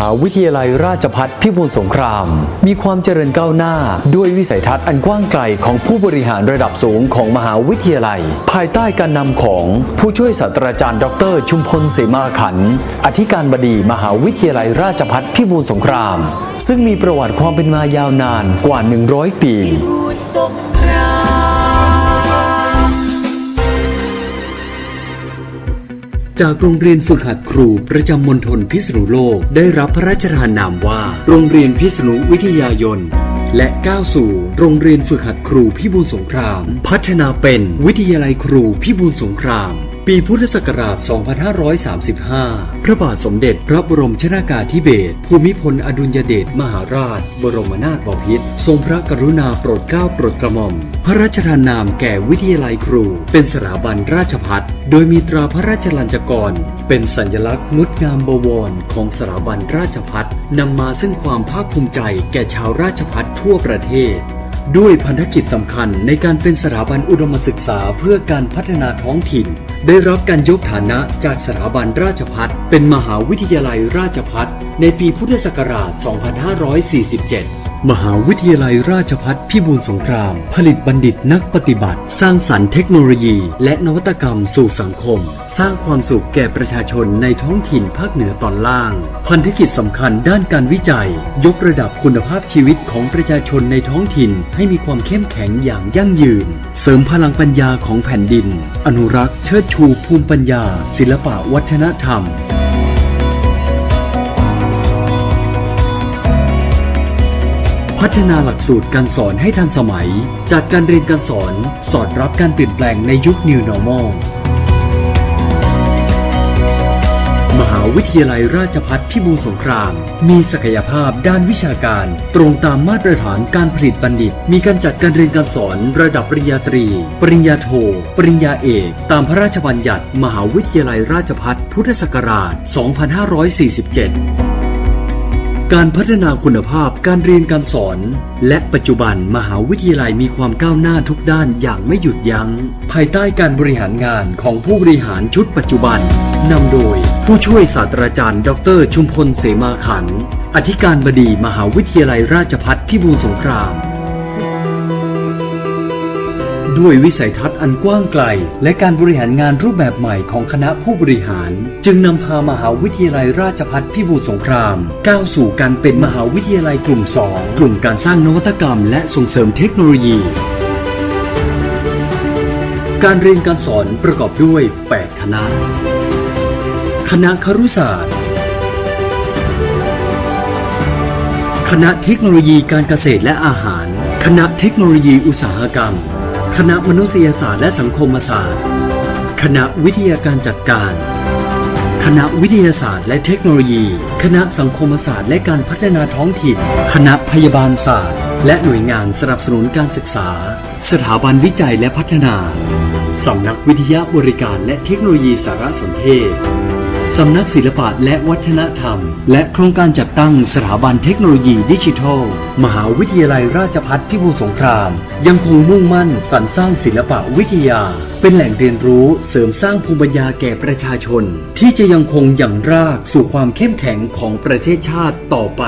หาวิทยาลัยราชภัฏพิบูลสงคราม มีความเจริญก้าวหน้า ด้วยวิสัยทัศน์อันกว้างไกลของผู้บริหารระดับสูงของมหาวิทยาลัย ภายใต้การนำของผู้ช่วยศาสตราจารย์ ดร ชุมพลเสมาขัน อธิการบดีมหาวิทยาลัยราชภัฏพิบูลสงคราม ซึ่งมีประวัติความเป็นมายาวนานกว่า 100 ปี จากโรงเรียนฝึกหัดครูประจำมณฑลพิษณุโลก ได้รับพระราชทานนามว่า โรงเรียนพิษณุวิทยายนและก้าวสู่โรงเรียนฝึกหัดครูพิบูลสงคราม พัฒนาเป็นวิทยาลัยครูพิบูลสงคราม ปีพุทธศักราช 2535 พระบาทสมเด็จพระบรมชนากาธิเบศรภูมิพลอดุลยเดชมหาราช บรมนาถบพิตรทรงพระกรุณาโปรดเกล้าโปรดกระหม่อม พระราชทานนามแก่วิทยาลัยครู เป็นสถาบันราชพัฒโดยมีตราพระราชลัญจกร เป็นสัญลักษณ์งดงามบวรของสถาบันราชพัฒนำมาซึ่งความภาคภูมิใจแก่ชาวราชพัฒทั่วประเทศ ด้วยพันธกิจสำคัญในการเป็นสถาบันอุดมศึกษาเพื่อการพัฒนาท้องถิ่น ได้รับการยกฐานะจากสถาบันราชพัฒเป็นมหาวิทยาลัยราชพัฒในปีพุทธศักราช 2547 มหาวิทยาลัยราชพัฒพิบูลสงคราม ผลิตบัณฑิตนักปฏิบัติ สร้างสรรค์เทคโนโลยี และนวัตกรรมสู่สังคม สร้างความสุขแก่ประชาชนในท้องถิ่นภาคเหนือตอนล่าง พันธกิจสำคัญด้านการวิจัย ยกระดับคุณภาพชีวิตของประชาชนในท้องถิ่น ให้มีความเข้มแข็งอย่างยั่งยืน เสริมพลังปัญญาของแผ่นดิน อนุรักษ์เชิดชูภูมิปัญญา ศิลปะวัฒนธรรม พัฒนาหลักสูตรการสอนให้ทันสมัยจากการเรียนการสอนสอดรับการเปลี่ยนแปลงในยุค New Normal มหาวิทยาลัยราชพัฒพิบูลสงคราม มีศักยภาพด้านวิชาการ ตรงตามมาตรฐานการผลิตบัณฑิต มีการจัดการเรียนการสอนระดับปริญญาตรี ปริญญาโท ปริญญาเอก ตามพระราชบัญญัติ มหาวิทยาลัยราชพัฒพุทธศักราช 2547 การพัฒนาคุณภาพการเรียนการสอน และปัจจุบันมหาวิทยาลัยมีความก้าวหน้าทุกด้านอย่างไม่หยุดยัง้ง ภายใต้การบริหารงานของผู้บริหารชุดปัจจุบันนำโดย ผู้ช่วยศาสตราจารย์ ดร ชุมพลเสมาขัน อธิการบดีมหาวิทยาลัยราชพัฒพิบูลสงคราม ด้วยวิสัยทัศน์อันกว้างไกล และการบริหารงานรูปแบบใหม่ของคณะผู้บริหาร จึงนำพามหาวิทยาลัยราชภัฏพิบูลสงคราม ก้าวสู่การเป็นมหาวิทยาลัยกลุ่ม 2 กลุ่มการสร้างนวัตกรรม และส่งเสริมเทคโนโลยี การเรียนการสอนประกอบด้วย 8 คณะ คณะครุศาสตร์ คณะเทคโนโลยีการเกษตรและอาหาร คณะเทคโนโลยีอุตสาหกรรม คณะมนุษยศาสตร์และสังคมศาสตร์ คณะวิทยาการจัดการ คณะวิทยาศาสตร์และเทคโนโลยี คณะสังคมศาสตร์และการพัฒนาท้องถิ่น คณะพยาบาลศาสตร์ และหน่วยงานสนับสนุนการศึกษา สถาบันวิจัยและพัฒนา สำนักวิทยาบริการและเทคโนโลยีสารสนเทศ สำนักศิลปะและวัฒนธรรม และโครงการจัดตั้งสถาบันเทคโนโลยีดิจิทัล มหาวิทยาลัยราชพัฒพิบูลสงคราม ยังคงมุ่งมั่นสรรสร้างศิลปะวิทยา เป็นแหล่งเรียนรู้เสริมสร้างภูมิปัญญาแก่ประชาชน ที่จะยังคงอย่างรากสู่ความเข้มแข็งของประเทศชาติต่อไป